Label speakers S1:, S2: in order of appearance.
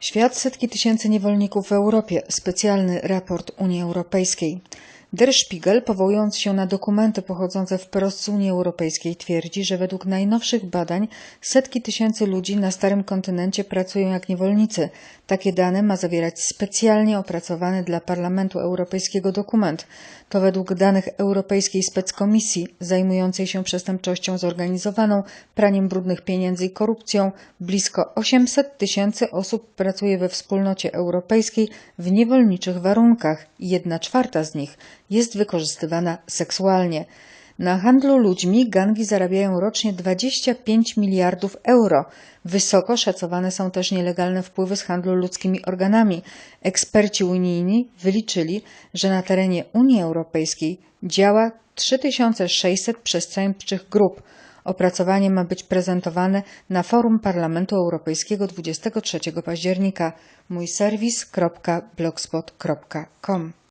S1: Świat setki tysięcy niewolników w Europie. Specjalny raport Unii Europejskiej. Der Spiegel, powołując się na dokumenty pochodzące wprost z Unii Europejskiej, twierdzi, że według najnowszych badań setki tysięcy ludzi na starym kontynencie pracują jak niewolnicy. Takie dane ma zawierać specjalnie opracowany dla Parlamentu Europejskiego dokument. To według danych Europejskiej Speckomisji zajmującej się przestępczością zorganizowaną, praniem brudnych pieniędzy i korupcją, blisko 800 tysięcy osób pracuje we wspólnocie europejskiej w niewolniczych warunkach. Jedna czwarta z nich jest wykorzystywana seksualnie. Na handlu ludźmi gangi zarabiają rocznie 25 miliardów euro. Wysoko szacowane są też nielegalne wpływy z handlu ludzkimi organami. Eksperci unijni wyliczyli, że na terenie Unii Europejskiej działa 3600 przestępczych grup. Opracowanie ma być prezentowane na forum Parlamentu Europejskiego 23 października. mój serwis.blogspot.com